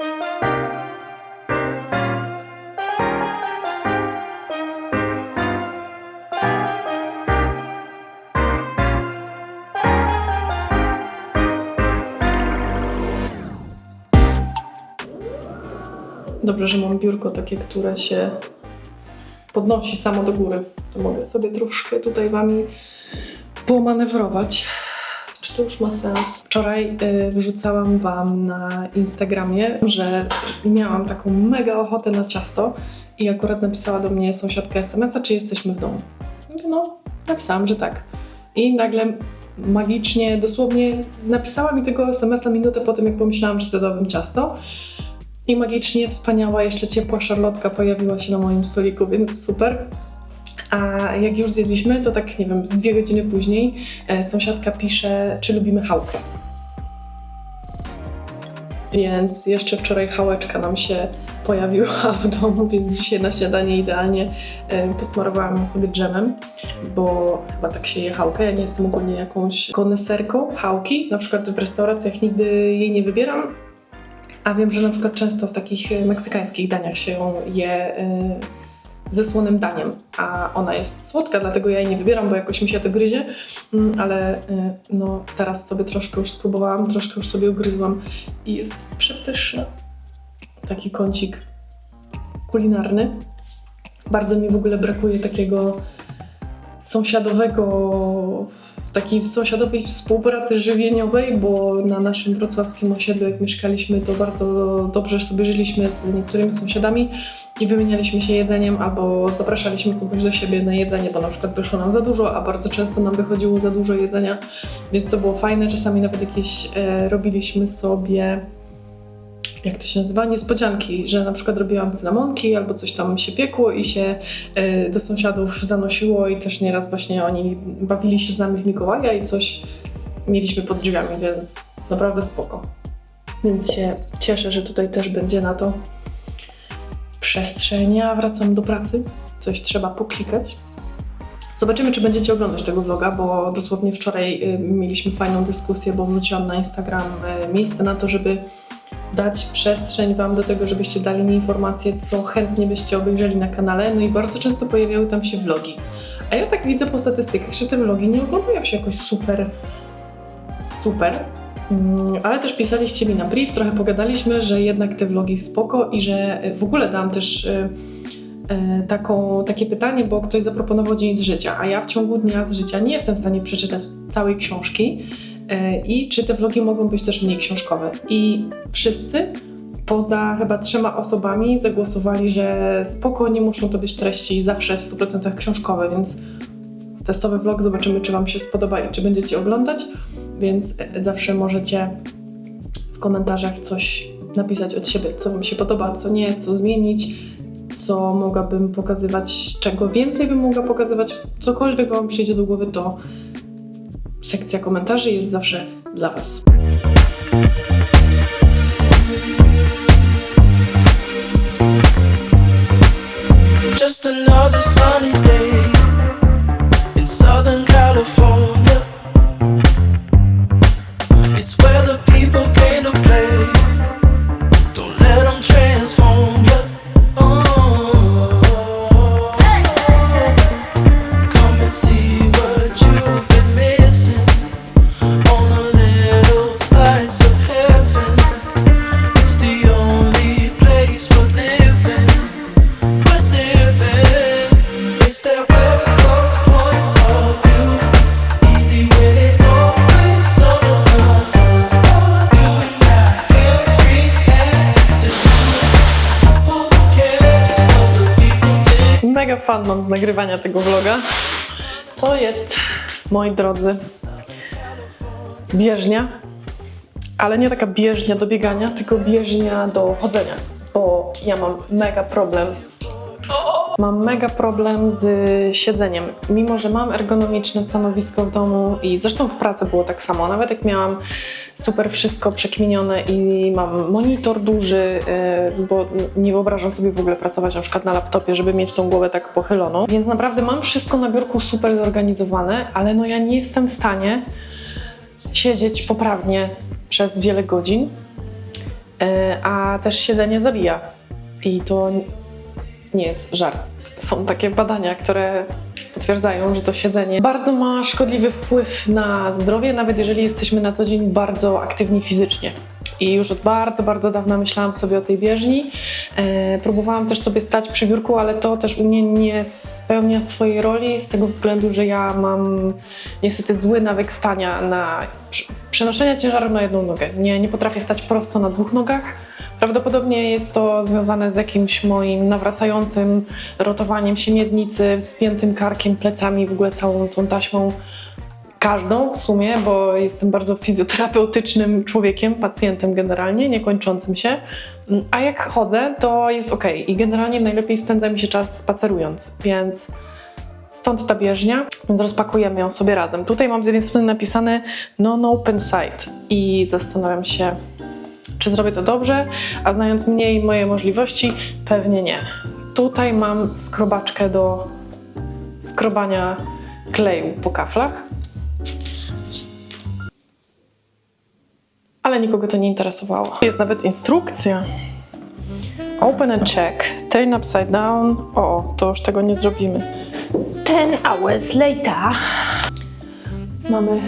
Dobrze, że mam biurko takie, które się podnosi samo do góry. To mogę sobie troszkę tutaj wami pomanewrować. Czy to już ma sens? Wczoraj y, wrzucałam wam na Instagramie, że miałam taką mega ochotę na ciasto i akurat napisała do mnie sąsiadka SMS-a, czy jesteśmy w domu. No, napisałam, że tak. I nagle magicznie, dosłownie napisała mi tego SMS-a minutę po tym, jak pomyślałam, że zjadłabym ciasto. I magicznie wspaniała, jeszcze ciepła szarlotka pojawiła się na moim stoliku, więc super. A jak już zjedliśmy, to tak, nie wiem, z dwie godziny później e, sąsiadka pisze, czy lubimy chałkę. Więc jeszcze wczoraj chałeczka nam się pojawiła w domu, więc dzisiaj na śniadanie idealnie e, posmarowałam ją sobie dżemem, bo chyba tak się je chałkę. Ja nie jestem ogólnie jakąś koneserką chałki. Na przykład w restauracjach nigdy jej nie wybieram, a wiem, że na przykład często w takich e, meksykańskich daniach się ją je e, ze słonym daniem, a ona jest słodka, dlatego ja jej nie wybieram, bo jakoś mi się to gryzie, Mm, ale e, no teraz sobie troszkę już spróbowałam, troszkę już sobie ugryzłam i jest przepyszna. Taki kącik kulinarny. Bardzo mi w ogóle brakuje takiego sąsiadowego, takiej sąsiadowej współpracy żywieniowej, bo na naszym wrocławskim osiedlu, jak mieszkaliśmy, to bardzo dobrze sobie żyliśmy z niektórymi sąsiadami i wymienialiśmy się jedzeniem albo zapraszaliśmy kogoś do siebie na jedzenie, bo na przykład wyszło nam za dużo, a bardzo często nam wychodziło za dużo jedzenia, więc to było fajne. Czasami nawet jakieś e, robiliśmy sobie jak to się nazywa, niespodzianki, że na przykład robiłam cynamonki albo coś tam się piekło i się e, do sąsiadów zanosiło i też nieraz właśnie oni bawili się z nami w Mikołaja i coś mieliśmy pod drzwiami, więc naprawdę spoko. Więc się cieszę, że tutaj też będzie na to przestrzeń. Ja wracam do pracy, coś trzeba poklikać. Zobaczymy, czy będziecie oglądać tego vloga, bo dosłownie wczoraj y, mieliśmy fajną dyskusję, bo wrzuciłam na Instagram y, miejsce na to, żeby dać przestrzeń Wam do tego, żebyście dali mi informacje, co chętnie byście obejrzeli na kanale. No i bardzo często pojawiały tam się vlogi. A ja tak widzę po statystykach, że te vlogi nie oglądają się jakoś super, super. Mm, Ale też pisaliście mi na brief, trochę pogadaliśmy, że jednak te vlogi spoko i że y, w ogóle dam też y, y, taką, takie pytanie, bo ktoś zaproponował dzień z życia, a ja w ciągu dnia z życia nie jestem w stanie przeczytać całej książki i czy te vlogi mogą być też mniej książkowe. I wszyscy poza chyba trzema osobami zagłosowali, że spoko, nie muszą to być treści zawsze w 100% książkowe, więc testowy vlog zobaczymy, czy Wam się spodoba i czy będziecie oglądać, więc zawsze możecie w komentarzach coś napisać od siebie, co Wam się podoba, co nie, co zmienić, co mogłabym pokazywać, czego więcej bym mogła pokazywać, cokolwiek Wam przyjdzie do głowy, to sekcja komentarzy jest zawsze dla Was. Just another sunny day fan mam z nagrywania tego vloga. To jest, moi drodzy, bieżnia, ale nie taka bieżnia do biegania, tylko bieżnia do chodzenia, bo ja mam mega problem. Mam mega problem z siedzeniem. Mimo, że mam ergonomiczne stanowisko w domu i zresztą w pracy było tak samo, nawet jak miałam super wszystko przekminione i mam monitor duży, yy, bo nie wyobrażam sobie w ogóle pracować na przykład na laptopie, żeby mieć tą głowę tak pochyloną. Więc naprawdę mam wszystko na biurku super zorganizowane, ale no ja nie jestem w stanie siedzieć poprawnie przez wiele godzin. e, a też siedzenie zabija. I to nie jest żart. Są takie badania, które potwierdzają, że to siedzenie bardzo ma szkodliwy wpływ na zdrowie, nawet jeżeli jesteśmy na co dzień bardzo aktywni fizycznie. I już od bardzo, bardzo dawna myślałam sobie o tej bieżni. E, próbowałam też sobie stać przy biurku, ale to też u mnie nie spełnia swojej roli z tego względu, że ja mam niestety zły nawyk stania na przenoszenia ciężaru na jedną nogę. Nie, nie potrafię stać prosto na dwóch nogach. Prawdopodobnie jest to związane z jakimś moim nawracającym rotowaniem się miednicy, spiętym karkiem, plecami, w ogóle całą tą taśmą. Każdą w sumie, bo jestem bardzo fizjoterapeutycznym człowiekiem, pacjentem generalnie, niekończącym się. A jak chodzę, to jest ok. I generalnie najlepiej spędza mi się czas spacerując, więc stąd ta bieżnia, więc rozpakujemy ją sobie razem. Tutaj mam z jednej strony napisane non-open site i zastanawiam się, czy zrobię to dobrze, a znając mnie i moje możliwości, pewnie nie. Tutaj mam skrobaczkę do skrobania kleju po kaflach. Ale nikogo to nie interesowało. Jest nawet instrukcja. Open and check, turn upside down. O, to już tego nie zrobimy. 10 hours later. Mamy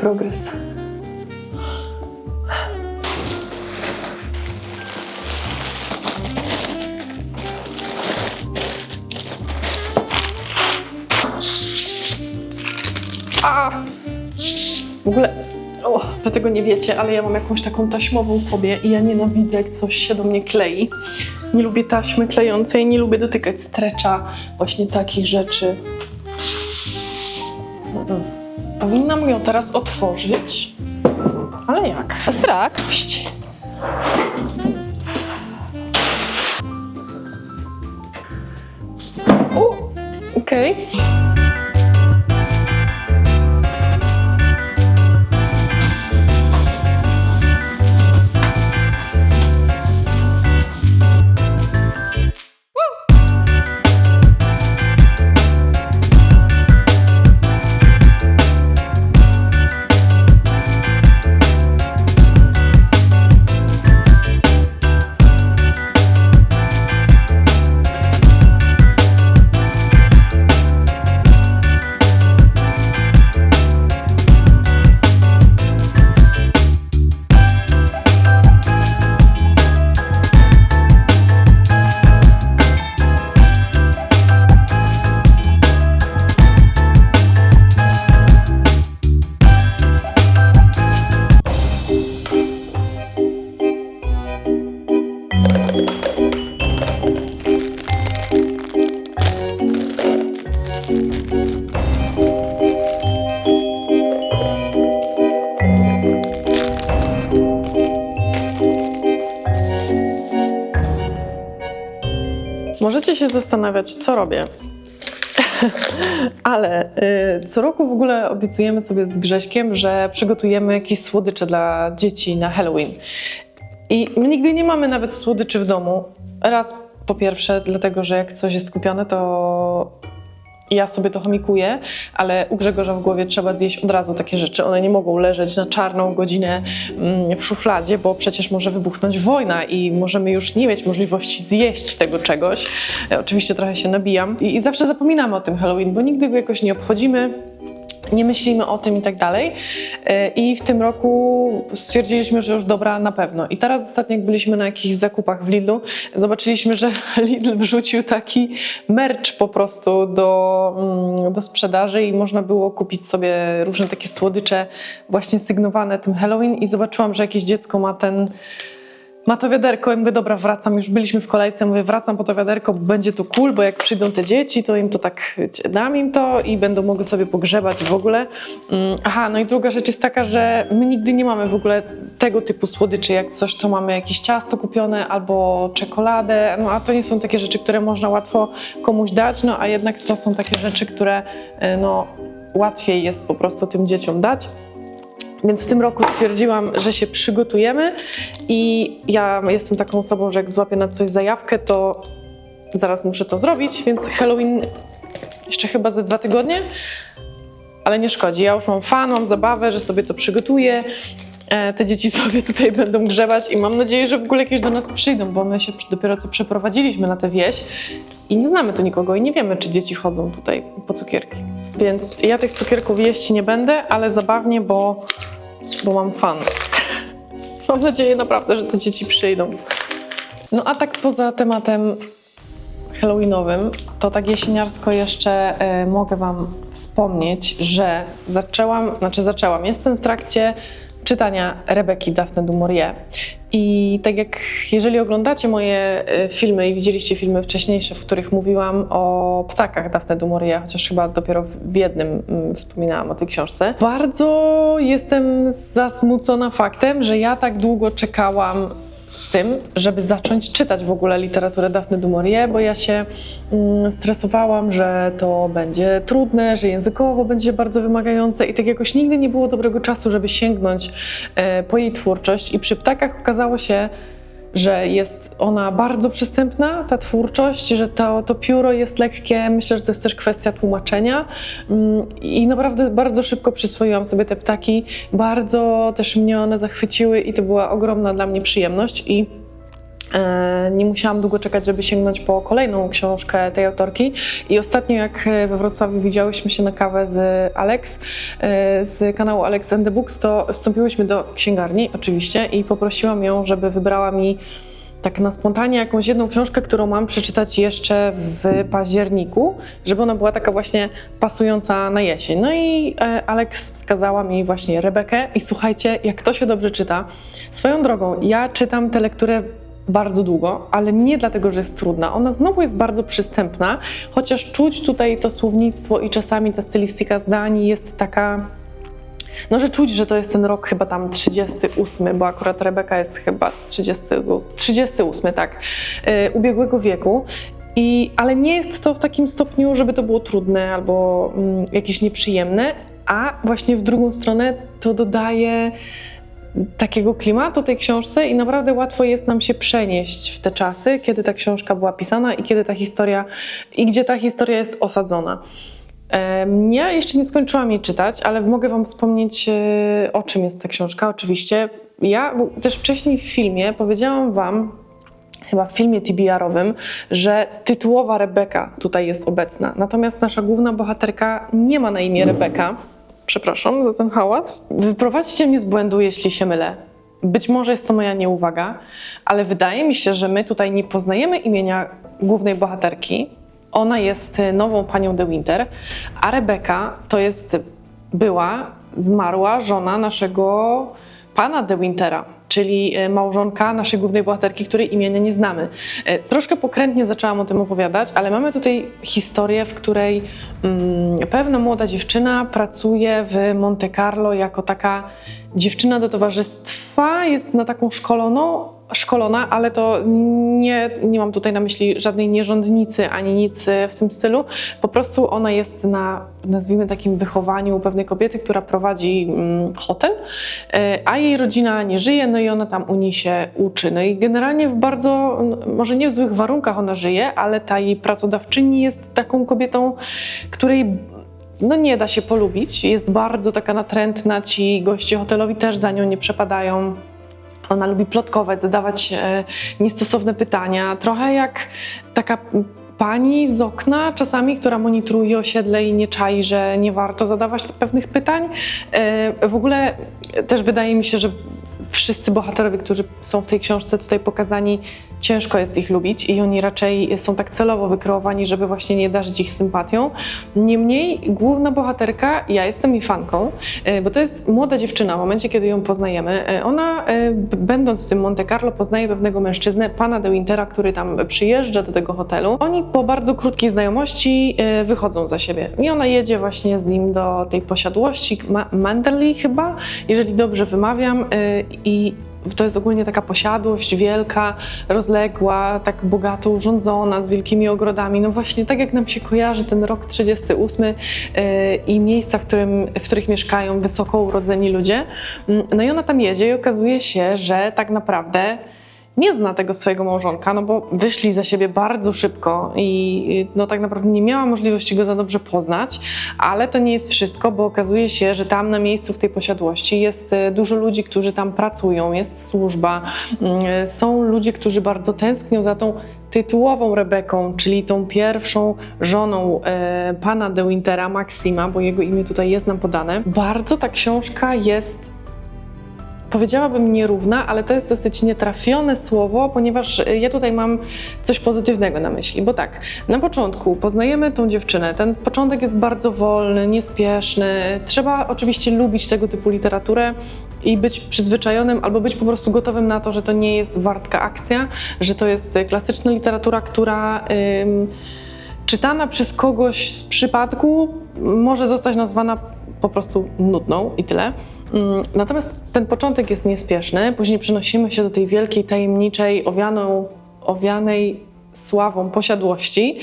progres. W ogóle, o, wy tego nie wiecie, ale ja mam jakąś taką taśmową fobię i ja nienawidzę, jak coś się do mnie klei. Nie lubię taśmy klejącej, nie lubię dotykać strecza, właśnie takich rzeczy. Powinnam ją teraz otworzyć. Ale jak? Strak. Puść. Okej. Możecie się zastanawiać, co robię. Ale y, co roku w ogóle obiecujemy sobie z Grześkiem, że przygotujemy jakieś słodycze dla dzieci na Halloween. I my nigdy nie mamy nawet słodyczy w domu. Raz po pierwsze, dlatego że jak coś jest kupione, to ja sobie to chomikuję, ale u Grzegorza w głowie trzeba zjeść od razu takie rzeczy. One nie mogą leżeć na czarną godzinę mm, w szufladzie, bo przecież może wybuchnąć wojna i możemy już nie mieć możliwości zjeść tego czegoś. Oczywiście trochę się nabijam i, i zawsze zapominamy o tym Halloween, bo nigdy go jakoś nie obchodzimy. Nie myślimy o tym i tak dalej. E, I w tym roku stwierdziliśmy, że już dobra, na pewno. I teraz ostatnio, jak byliśmy na jakichś zakupach w Lidlu, zobaczyliśmy, że Lidl wrzucił taki merch po prostu do, mm, do sprzedaży i można było kupić sobie różne takie słodycze właśnie sygnowane tym Halloween i zobaczyłam, że jakieś dziecko ma ten ma to wiaderko i mówię, dobra, wracam, już byliśmy w kolejce, mówię, wracam po to wiaderko, bo będzie to cool, bo jak przyjdą te dzieci, to im to tak, dam im to i będą mogły sobie pogrzebać w ogóle. Mm, Aha, no i druga rzecz jest taka, że my nigdy nie mamy w ogóle tego typu słodyczy, jak coś, to mamy jakieś ciasto kupione albo czekoladę, no a to nie są takie rzeczy, które można łatwo komuś dać, no a jednak to są takie rzeczy, które e, no łatwiej jest po prostu tym dzieciom dać. Więc w tym roku stwierdziłam, że się przygotujemy i ja jestem taką osobą, że jak złapię na coś zajawkę, to zaraz muszę to zrobić, więc Halloween jeszcze chyba ze dwa tygodnie, ale nie szkodzi. Ja już mam fan, mam zabawę, że sobie to przygotuję E, Te dzieci sobie tutaj będą grzebać i mam nadzieję, że w ogóle jakieś do nas przyjdą, bo my się dopiero co przeprowadziliśmy na tę wieś i nie znamy tu nikogo i nie wiemy, czy dzieci chodzą tutaj po cukierki. Więc ja tych cukierków jeść nie będę, ale zabawnie, bo, bo mam fan. Mam nadzieję naprawdę, że te dzieci przyjdą. No a tak poza tematem halloweenowym, to tak jesieniarsko jeszcze e, mogę Wam wspomnieć, że zaczęłam, znaczy zaczęłam, jestem w trakcie czytania Rebeki Daphne du Maurier. I tak jak jeżeli oglądacie moje e, filmy i widzieliście filmy wcześniejsze, w których mówiłam o ptakach Daphne du Maurier, chociaż chyba dopiero w jednym mm, wspominałam o tej książce, bardzo jestem zasmucona faktem, że ja tak długo czekałam z tym, żeby zacząć czytać w ogóle literaturę Daphne du Maurier, bo ja się mm, stresowałam, że to będzie trudne, że językowo będzie bardzo wymagające i tak jakoś nigdy nie było dobrego czasu, żeby sięgnąć e, po jej twórczość. I przy ptakach okazało się, że jest ona bardzo przystępna, ta twórczość, że to, to pióro jest lekkie. Myślę, że to jest też kwestia tłumaczenia. Mm, I naprawdę bardzo szybko przyswoiłam sobie te ptaki. Bardzo też mnie one zachwyciły i to była ogromna dla mnie przyjemność. I Nie musiałam długo czekać, żeby sięgnąć po kolejną książkę tej autorki. I ostatnio, jak e, we Wrocławiu widziałyśmy się na kawę z Alex, e, z kanału Alex and the Books, to wstąpiłyśmy do księgarni oczywiście i poprosiłam ją, żeby wybrała mi tak na spontanie jakąś jedną książkę, którą mam przeczytać jeszcze w październiku, żeby ona była taka właśnie pasująca na jesień. No i e, Alex wskazała mi właśnie Rebekę i słuchajcie, jak to się dobrze czyta. Swoją drogą, ja czytam tę lekturę bardzo długo, ale nie dlatego, że jest trudna. Ona znowu jest bardzo przystępna, chociaż czuć tutaj to słownictwo i czasami ta stylistyka zdań jest taka no, że czuć, że to jest ten rok chyba tam 38, bo akurat Rebeka jest chyba z 30, 38, tak, yy, ubiegłego wieku. I, ale nie jest to w takim stopniu, żeby to było trudne albo mm, jakieś nieprzyjemne, a właśnie w drugą stronę to dodaje takiego klimatu tej książce i naprawdę łatwo jest nam się przenieść w te czasy, kiedy ta książka była pisana i kiedy ta historia, i gdzie ta historia jest osadzona. Em, Ja jeszcze nie skończyłam jej czytać, ale mogę Wam wspomnieć, e, o czym jest ta książka. Oczywiście, ja też wcześniej w filmie powiedziałam Wam, chyba w filmie TBR-owym, że tytułowa Rebeka tutaj jest obecna. Natomiast nasza główna bohaterka nie ma na imię Rebeka. Przepraszam za ten hałas. Wyprowadźcie mnie z błędu, jeśli się mylę. Być może jest to moja nieuwaga, ale wydaje mi się, że my tutaj nie poznajemy imienia głównej bohaterki. Ona jest nową panią de Winter, a Rebeka to jest była, zmarła żona naszego pana de Wintera, czyli e, małżonka naszej głównej bohaterki, której imienia nie znamy. E, Troszkę pokrętnie zaczęłam o tym opowiadać, ale mamy tutaj historię, w której mm, pewna młoda dziewczyna pracuje w Monte Carlo jako taka dziewczyna do towarzystwa, jest na taką szkoloną, szkolona, ale to nie, nie mam tutaj na myśli żadnej nierządnicy ani nic e, w tym stylu. Po prostu ona jest na, nazwijmy takim wychowaniu pewnej kobiety, która prowadzi mm, hotel, e, a jej rodzina nie żyje, no i ona tam u niej się uczy. No i generalnie w bardzo, może nie w złych warunkach ona żyje, ale ta jej pracodawczyni jest taką kobietą, której no nie da się polubić. Jest bardzo taka natrętna, ci goście hotelowi też za nią nie przepadają. Ona lubi plotkować, zadawać e, niestosowne pytania, trochę jak taka pani z okna czasami, która monitoruje osiedle i nie czai, że nie warto zadawać pewnych pytań. E, w ogóle też wydaje mi się, że wszyscy bohaterowie, którzy są w tej książce tutaj pokazani, ciężko jest ich lubić i oni raczej są tak celowo wykreowani, żeby właśnie nie darzyć ich sympatią. Niemniej główna bohaterka, ja jestem jej fanką, e, bo to jest młoda dziewczyna w momencie, kiedy ją poznajemy. e, Ona, e, będąc w tym Monte Carlo, poznaje pewnego mężczyznę, pana de Wintera, który tam przyjeżdża do tego hotelu. Oni po bardzo krótkiej znajomości wychodzą za siebie i ona jedzie właśnie z nim do tej posiadłości, Ma- Manderley chyba, jeżeli dobrze wymawiam, i to jest ogólnie taka posiadłość wielka, rozległa, tak bogato urządzona, z wielkimi ogrodami. No właśnie tak jak nam się kojarzy ten rok 38 yy, i miejsca, w, którym, w których mieszkają wysoko urodzeni ludzie. Mm, No i ona tam jedzie i okazuje się, że tak naprawdę nie zna tego swojego małżonka, no bo wyszli za siebie bardzo szybko i no tak naprawdę nie miała możliwości go za dobrze poznać, ale to nie jest wszystko, bo okazuje się, że tam na miejscu w tej posiadłości jest e, dużo ludzi, którzy tam pracują, jest służba, mm, są ludzie, którzy bardzo tęsknią za tą tytułową Rebeką, czyli tą pierwszą żoną e, pana de Wintera, Maxima, bo jego imię tutaj jest nam podane. Bardzo ta książka jest powiedziałabym nierówna, ale to jest dosyć nietrafione słowo, ponieważ y, ja tutaj mam coś pozytywnego na myśli, bo tak, na początku poznajemy tą dziewczynę, ten początek jest bardzo wolny, niespieszny, trzeba oczywiście lubić tego typu literaturę i być przyzwyczajonym albo być po prostu gotowym na to, że to nie jest wartka akcja, że to jest y, klasyczna literatura, która czytana przez kogoś z przypadku może zostać nazwana po prostu nudną i tyle. Mm, Natomiast ten początek jest niespieszny, później przenosimy się do tej wielkiej, tajemniczej, owianą, owianej sławą posiadłości.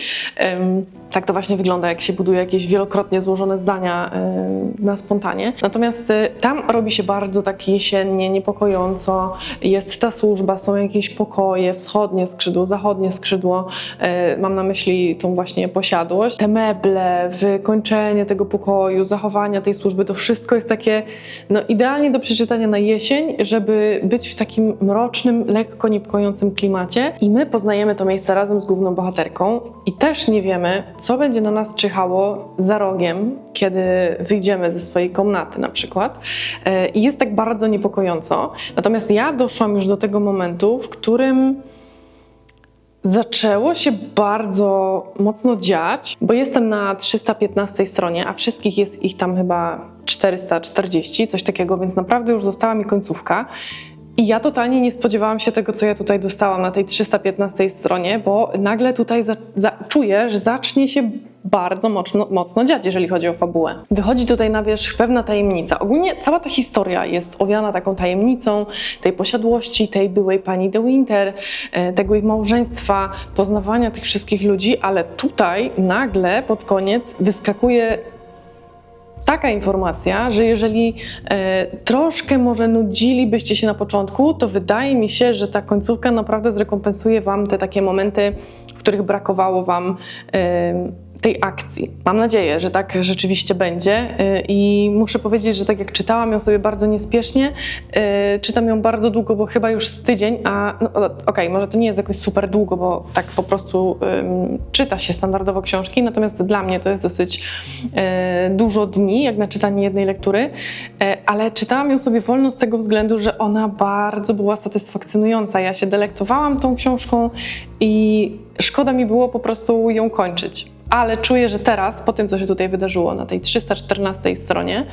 Tak to właśnie wygląda, jak się buduje jakieś wielokrotnie złożone zdania ym, na spontanie. Natomiast y, tam robi się bardzo tak jesiennie, niepokojąco. Jest ta służba, są jakieś pokoje, wschodnie skrzydło, zachodnie skrzydło. Y, Mam na myśli tą właśnie posiadłość. Te meble, wykończenie tego pokoju, zachowania tej służby, to wszystko jest takie no, idealnie do przeczytania na jesień, żeby być w takim mrocznym, lekko niepokojącym klimacie. I my poznajemy to miejsce razem z główną bohaterką i też nie wiemy, co będzie na nas czyhało za rogiem, kiedy wyjdziemy ze swojej komnaty na przykład. E, I jest tak bardzo niepokojąco. Natomiast ja doszłam już do tego momentu, w którym zaczęło się bardzo mocno dziać, bo jestem na 315 stronie, a wszystkich jest ich tam chyba 440, coś takiego, więc naprawdę już została mi końcówka. I ja totalnie nie spodziewałam się tego, co ja tutaj dostałam na tej 315 stronie, bo nagle tutaj za, za, czuję, że zacznie się bardzo mocno, mocno dziać, jeżeli chodzi o fabułę. Wychodzi tutaj na wierzch pewna tajemnica. Ogólnie cała ta historia jest owiana taką tajemnicą tej posiadłości, tej byłej pani de Winter, e, tego ich małżeństwa, poznawania tych wszystkich ludzi, ale tutaj nagle pod koniec wyskakuje taka informacja, że jeżeli e, troszkę może nudzilibyście się na początku, to wydaje mi się, że ta końcówka naprawdę zrekompensuje Wam te takie momenty, w których brakowało Wam e, tej akcji. Mam nadzieję, że tak rzeczywiście będzie e, i muszę powiedzieć, że tak jak czytałam ją sobie bardzo niespiesznie, e, czytam ją bardzo długo, bo chyba już z tydzień, a no, okej, może to nie jest jakoś super długo, bo tak po prostu ym, czyta się standardowo książki, natomiast dla mnie to jest dosyć e, dużo dni, jak na czytanie jednej lektury, ale czytałam ją sobie wolno z tego względu, że ona bardzo była satysfakcjonująca. Ja się delektowałam tą książką i szkoda mi było po prostu ją kończyć. Ale czuję, że teraz, po tym, co się tutaj wydarzyło na tej 314 stronie,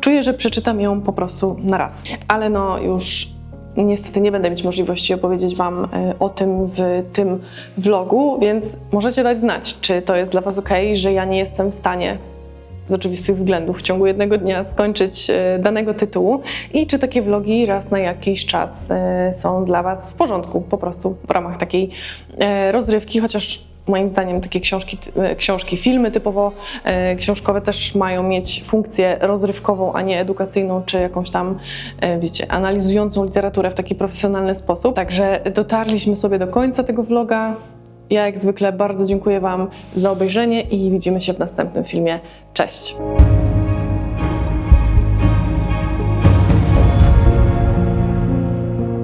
czuję, że przeczytam ją po prostu na raz. Ale no już niestety nie będę mieć możliwości opowiedzieć Wam e, o tym w tym vlogu, więc możecie dać znać, czy to jest dla Was ok, że ja nie jestem w stanie z oczywistych względów w ciągu jednego dnia skończyć e, danego tytułu i czy takie vlogi raz na jakiś czas e, są dla Was w porządku, po prostu w ramach takiej rozrywki, chociaż moim zdaniem takie książki, e, książki, filmy typowo e, książkowe też mają mieć funkcję rozrywkową, a nie edukacyjną, czy jakąś tam, e, wiecie, analizującą literaturę w taki profesjonalny sposób. Także dotarliśmy sobie do końca tego vloga. Ja jak zwykle bardzo dziękuję Wam za obejrzenie i widzimy się w następnym filmie. Cześć!